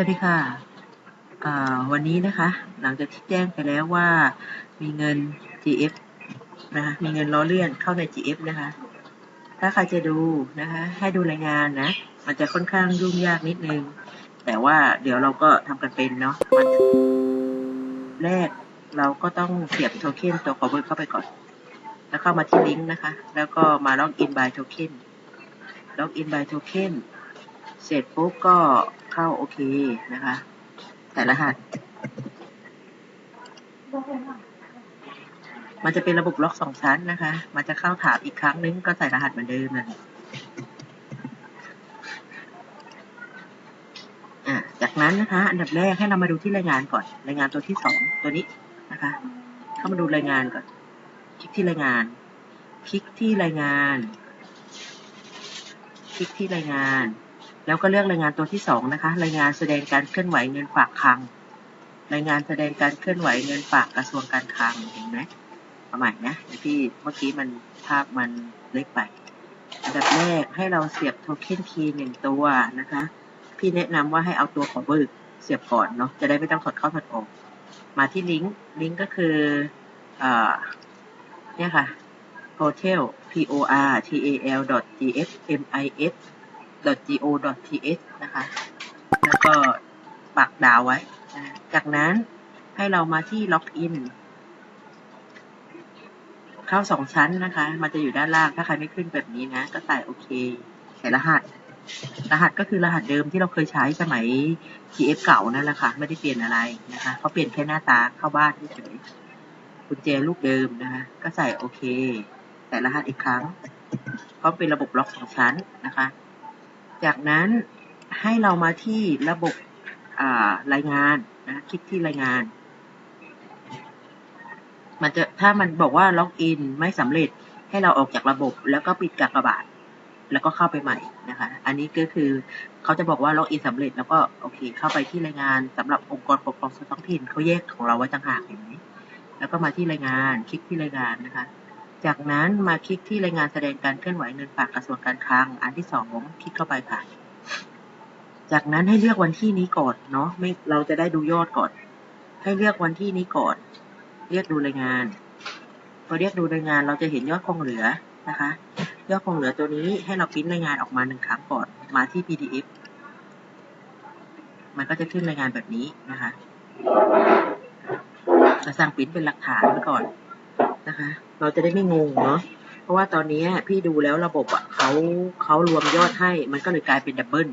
วัสดีค่ะ วันนี้นะคะ หลังจากที่แจ้งไปแล้วว่ามีเงิน GF นะคะมีเงินล้อเลื่อนเข้าใน GF นะคะ ถ้าใครจะดูนะคะ ให้ดูรายงานนะ มันจะค่อนข้างยุ่งยากนิดนึง แต่ว่าเดี๋ยวเราก็ทำกันเป็นเนาะมันแรกเราก็ต้องเสียบโทเค็นตัว cover เข้าไปก่อน แล้วเข้ามาที่ลิงก์นะคะ แล้วก็มา log in by token log in by token เเสร็จปุ๊บก็เข้าโอเคนะคะใส่รหัส มันจะเป็นระบบล็อกสองชั้นนะคะ มันจะเข้าถามอีกครั้งนึงก็ใส่รหัสเหมือนเดิมนั่นแหละอะจากนั้นนะคะ อันดับแรกให้เรามาดูที่รายงานก่อน รายงานตัวที่สองตัวนี้นะคะ เข้ามาดูรายงานก่อน คลิกที่รายงาน คลิกที่รายงาน คลิกที่รายงาน แล้วก็เลือกรายงานตัวที่สองนะคะ รายงานแสดงการเคลื่อนไหวเงินฝากคลัง รายงานแสดงการเคลื่อนไหวเงินฝากกระทรวงการคลังเห็นไหมใหม่นะที่เมื่อกี้มันภาพมันเล็กไป อันดับแรกให้เราเสียบโทเค็นคีย์หนึ่งตัวนะคะ พี่แนะนำว่าให้เอาตัวของเบิกเสียบก่อนเนาะ จะได้ไม่ต้องถอดเข้าถอดออก มาที่ลิงก์ ลิงก์ก็คืออเนี่ยค่ะ hotel p o r t a l g f m i s g o t h นะคะ แล้วก็ปักดาวไว้นะจากนั้นให้เรามาที่ล็อกอินเข้าสองชั้นนะคะ มันจะอยู่ด้านล่าง ถ้าใครไม่ขึ้นแบบนี้นะ ก็ใส่โอเค ใส่รหัส รหัสก็คือรหัสเดิมที่เราเคยใช้สมัย GF เก่านั่นแหละค่ะ ไม่ได้เปลี่ยนอะไรนะคะเขาเปลี่ยนแค่หน้าตาเข้าบ้านเฉยกุญแจลูกเดิมนะคะ ก็ใส่โอเค ใส่รหัสอีกครั้งเพราะเป็นระบบล็อกสองชั้นนะคะ จากนั้นให้เรามาที่ระบบรายงานนะคลิกที่รายงาน มันจะถ้ามันบอกว่าล็อกอินไม่สำเร็จให้เราออกจากระบบแล้วก็ปิดกากบาท แล้วก็เข้าไปใหม่นะคะ อันนี้ก็คือเขาจะบอกว่าล็อกอินสำเร็จแล้วก็โอเคเข้าไปที่รายงานสำหรับองค์กรปกครองส่วนท้องถิ่นเขาแยกของเราไว้ต่างหากเห็นไหมแล้วก็มาที่รายงานคลิกที่รายงานนะคะ จากนั้นมาคลิกที่รายงานแสดงการเคลื่อนไหวเงินฝากกระทรวงการคลัง อันที่สองคลิกเข้าไปค่ะ จากนั้นให้เลือกวันที่นี้ก่อนเนาะไม่เราจะได้ดูยอดก่อน ให้เลือกวันที่นี้ก่อน เรียกดูรายงานพอเรียกดูรายงานเราจะเห็นยอดคงเหลือนะคะ ยอดคงเหลือตัวนี้ให้เราพิมพ์รายงานออกมาหนึ่งครั้งก่อนมาที่ PDF มันก็จะขึ้นรายงานแบบนี้นะคะจะสั่งพิมพ์เป็นหลักฐานไว้ก่อน นะคะ เราจะได้ไม่งงเนาะเพราะว่าตอนนี้พี่ดูแล้วระบบอะเขาเขารวมยอดให้ มันก็เลยกลายเป็นดับเบิล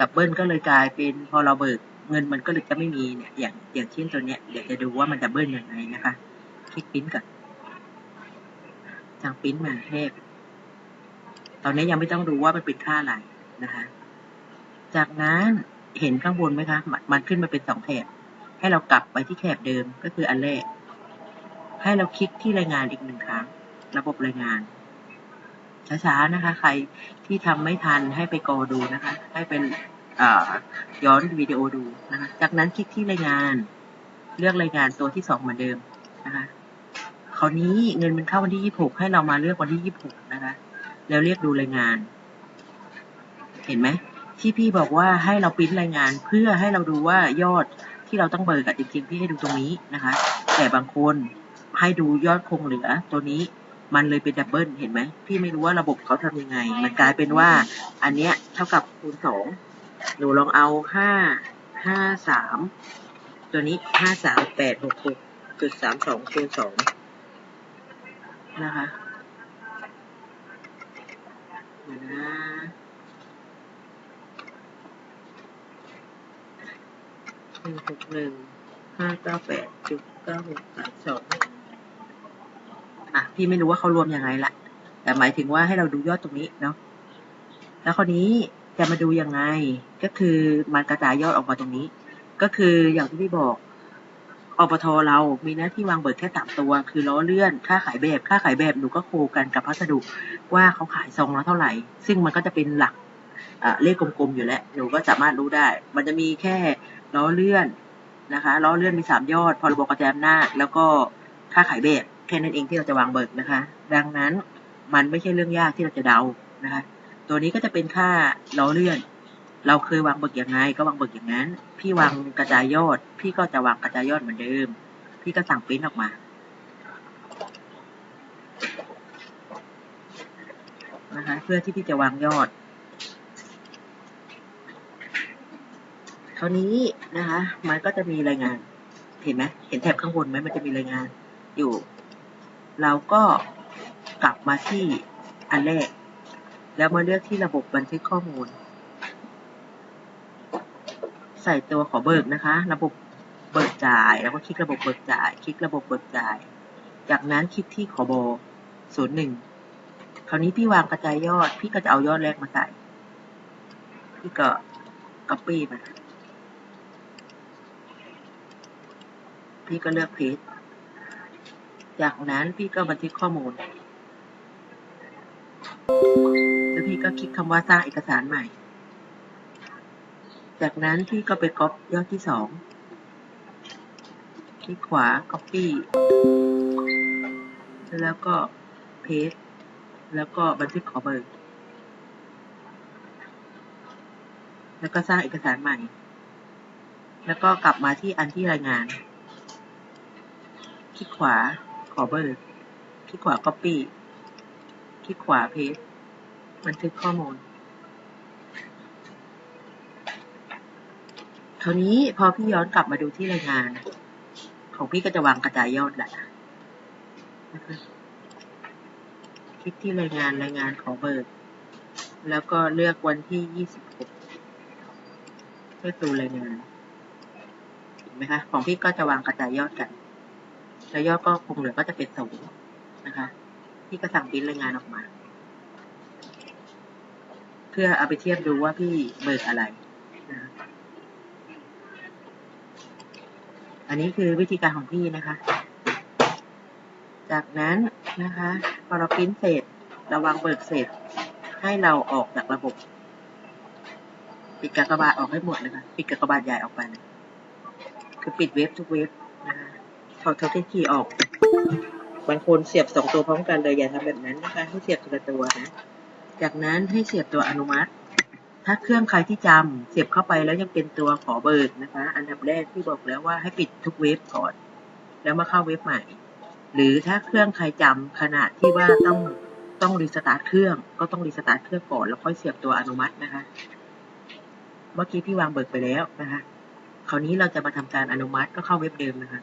ดับเบิลก็เลยกลายเป็นพอเราเบิกเงินมันก็เลยจะไม่มีเนี่ยอย่างอย่างเช่นตัวเนี้ยเดี๋ยวจะดูว่ามันดับเบิลยังไงนะคะคลิกพิมพ์ก่อนสั่งพิมพ์มาแทบตอนนี้ยังไม่ต้องดูว่ามันเป็นค่าอะไรนะคะ จากนั้นเห็นข้างบนไหมคะ มันขึ้นมาเป็นสองแถบ ให้เรากลับไปที่แถบเดิมก็คืออันแรก ให้เราคลิกที่รายงานอีกหนึ่งครั้ง ระบบรายงาน ช้าๆนะคะ ใครที่ทำไม่ทันให้ไปกอดูนะคะ ให้เป็นย้อนวิดีโอดูนะคะ จากนั้นคลิกที่รายงาน เลือกรายงานตัวที่สองเหมือนเดิมนะคะคราวนี้เงินมันเข้าวันที่ยี่หกให้เรามาเลือกวันที่ยี่หกนะคะ แล้วเรียกดูรายงาน เห็นไหมที่พี่บอกว่าให้เราปริ้นรายงานเพื่อให้เราดูว่ายอดที่เราต้องเบิกกับจริงๆพี่ให้ดูตรงนี้นะคะ แต่บางคน ให้ดูยอดคงเหลือตัวนี้มันเลยเป็นดับเบิลเห็นไหมพี่ไม่รู้ว่าระบบเขาทำยังไง มันกลายเป็นว่า อันเนี้ยเท่ากับคูณสองหนูลองเอาห้าห้าสามตัวนี้ห้าสามแปดหกหกจุดสามสองคูณสองนะคะเดี๋ยวนะหนึ่งหกหนึ่งห้าเก้าแปดจุดเก้าหกสามสอง พี่ไม่รู้ว่าเขารวมยังไงละแต่หมายถึงว่าให้เราดูยอดตรงนี้เนาะแล้วคราวนี้จะมาดูยังไง ก็คือมันกระจายยอดออกมาตรงนี้ ก็คืออย่างที่พี่บอกอปทเรา มีหน้าที่วางเบิกแค่สามตัว คือล้อเลื่อน ค่าขายแบบ ค่าขายแบบหนูก็โคกันกับพัสดุ ว่าเขาขายซองละเท่าไหร่ ซึ่งมันก็จะเป็นหลักเลขกลมๆอยู่แล้ว หนูก็สามารถรู้ได้ มันจะมีแค่ล้อเลื่อนนะคะ ล้อเลื่อนมีสามยอด พรบกระจายอำนาจแล้วก็ค่าขายแบบ แค่นั้นเองที่เราจะวางเบิกนะคะ ดังนั้นมันไม่ใช่เรื่องยากที่เราจะเดานะคะ ตัวนี้ก็จะเป็นค่าล้อเลื่อน เราเคยวางเบิกอยังไง ก็วางเบิกอย่างนั้น พี่วางกระจายยอด พี่ก็จะวางกระจายยอดเหมือนเดิม พี่ก็สั่งปริ้นออกมานะคะเพื่อที่พี่จะวางยอดคราวนี้นะคะ มันก็จะมีรายงาน เห็นไหมเห็นแถบข้างบนไหมมันจะมีรายงานอยู่ เราก็กลับมาที่อันแรก แล้วมาเลือกที่ระบบบันทึกข้อมูล ใส่ตัวขอเบิกนะคะ ระบบเบิกจ่าย แล้วก็คลิกระบบเบิกจ่าย คลิกระบบเบิกจ่าย จากนั้นคลิกที่ขอโบศูนย์หนึ่งคราวนี้พี่วางกระจายยอด พี่ก็จะเอายอดแรกมาใส่ พี่ก็ copy มา พี่ก็เลือกเพจ จากนั้นพี่ก็บันทึกข้อมูล แล้วพี่ก็คลิกคำว่าสร้างเอกสารใหม่ จากนั้นพี่ก็ไปก๊อปยอดที่สองคลิกขวา copy แล้วก็ paste แล้วก็บันทึกขอเบอร์ แล้วก็สร้างเอกสารใหม่ แล้วก็กลับมาที่อันที่รายงาน คลิกขวา ขอเบอร์คลิกขวา copy คลิกขวา paste บันทึกข้อมูลคราวนี้พอพี่ย้อนกลับมาดูที่รายงาน ของพี่ก็จะวางกระจายยอดแหละนะคะคลิกที่รายงานรายงานของเบิกแล้วก็เลือกวันที่ 26เลือดูรายงานเห็นไหมคะ ของพี่ก็จะวางกระจายยอดกัน แล้วยอดก็คงเหลือก็จะเป็นศูนย์นะคะ พี่ก็สั่งปริ้นรายงานออกมา เพื่อเอาไปเทียบดูว่าพี่เบิกอะไรนะอันนี้คือวิธีการของพี่นะคะ จากนั้นนะคะพอเราปริ้นเสร็จราวางเบิกเสร็จให้เราออกจากระบบปิดกากบาทออกให้หมดเลยค่ะ ปิดกากบาทใหญ่ออกไปนะคือปิดเว็บทุกเว็บนะคะ ถอดเทอร์คีย์ออก บางคนเสียบสองตัวพร้อมกันเลยอย่าทำแบบนั้นนะคะให้เสียบทีละตัวนะ จากนั้นให้เสียบตัวอนุมัติ ถ้าเครื่องใครที่จำเสียบเข้าไปแล้วยังเป็นตัวขอเบิกนะคะ อันดับแรกที่บอกแล้วว่าให้ปิดทุกเว็บก่อน แล้วมาเข้าเว็บใหม่ หรือถ้าเครื่องใครจำขนาดที่ว่าต้องต้องรีสตาร์ทเครื่องก็ต้องรีสตาร์ทเครื่องก่อนแล้วค่อยเสียบตัวอนุมัตินะคะ เมื่อกี้พี่วางเบิกไปแล้วนะคะ คราวนี้เราจะมาทำการอนุมัติก็เข้าเว็บเดิมนะคะ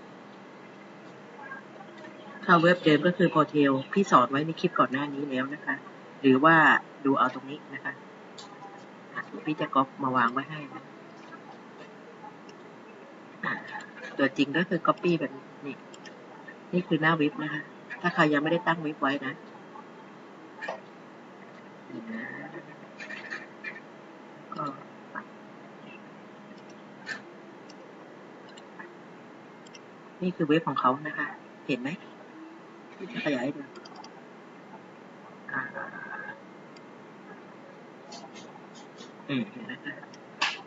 เข้าเว็บเดิมก็คือโพเทลพี่สอนไว้ในคลิปก่อนหน้านี้แล้วนะคะ หรือว่าดูเอาตรงนี้นะคะอะพี่จะก๊อปมาวางไว้ให้นะตัวจริงก็คือ Copy แบบนี้ นี่คือหน้าเว็บนะคะ ถ้าใครยังไม่ได้ตั้งเว็บไว้นะก็นี่คือเว็บของเขานะคะ เห็นไหม ที่จะขยายดูอ่าอืมเห็นนะคะ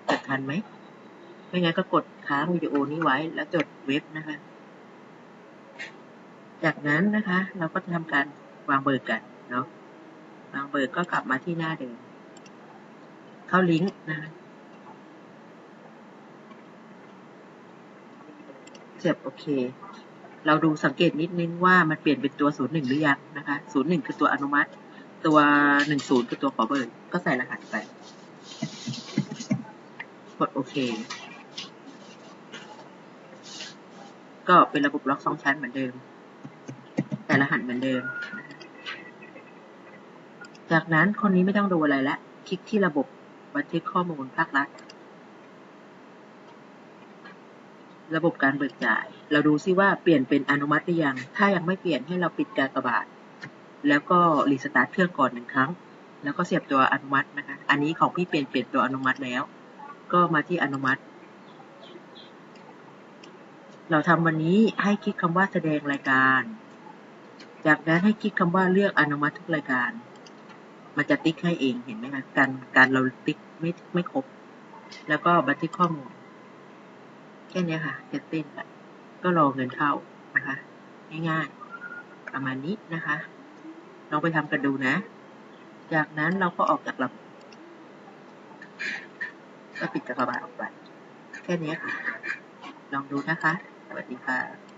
จดทันไหม ไม่งั้นก็กดค้างวิดีโอนี้ไว้แล้วจดเว็บนะคะ จากนั้นนะคะ เราก็จะทำการวางเบิกกันเนาะ วางเบิกก็กลับมาที่หน้าเดิม เข้าลิงก์นะคะเสียบโอเค เราดูสังเกตนิดนึงว่ามันเปลี่ยนเป็นตัวศูนย์หนึ่งหรือยังนะคะศูนย์หนึ่งคือตัวอนุมัติ ตัวหนึ่งศูนย์คือตัวขอเบิกก็ใส่รหัสไป กดโอเค ก็เป็นระบบล็อกสองชั้นเหมือนเดิมแต่รหัสเหมือนเดิม จากนั้นคนนี้ไม่ต้องดูอะไรละคลิกที่ระบบบันทึกข้อมูลภาครัฐ ระบบการเบิกจ่าย เราดูซิว่าเปลี่ยนเป็นอนุมัติหรือยัง ถ้ายังไม่เปลี่ยนให้เราปิดกากระบาทแล้วก็รีสตาร์ทเครื่องก่อนหนึ่งครั้ง แล้วก็เสียบตัวอนุมัตินะคะ อันนี้ของพี่เปลี่ยนเปลี่ยนตัวอนุมัติแล้ว ก็มาที่อนุมัติ เราทำวันนี้ให้คลิกคำว่าแสดงรายการ จากนั้นให้คลิกคำว่าเลือกอนุมัติทุกรายการ มันจะติ๊กให้เองเห็นไหมคะ การการเราติ๊กไม่ไม่ครบ แล้วก็บันทึกข้อมูล แค่นี้ค่ะเสร็จสิ้นไปก็รอเงินเข้านะคะง่ายๆประมาณนี้นะคะลองไปทำกันดูนะ จากนั้นเราก็ออกจากระบบก็ปิดกากบาลออกไป แค่นี้ค่ะ ลองดูนะคะ สวัสดีค่ะ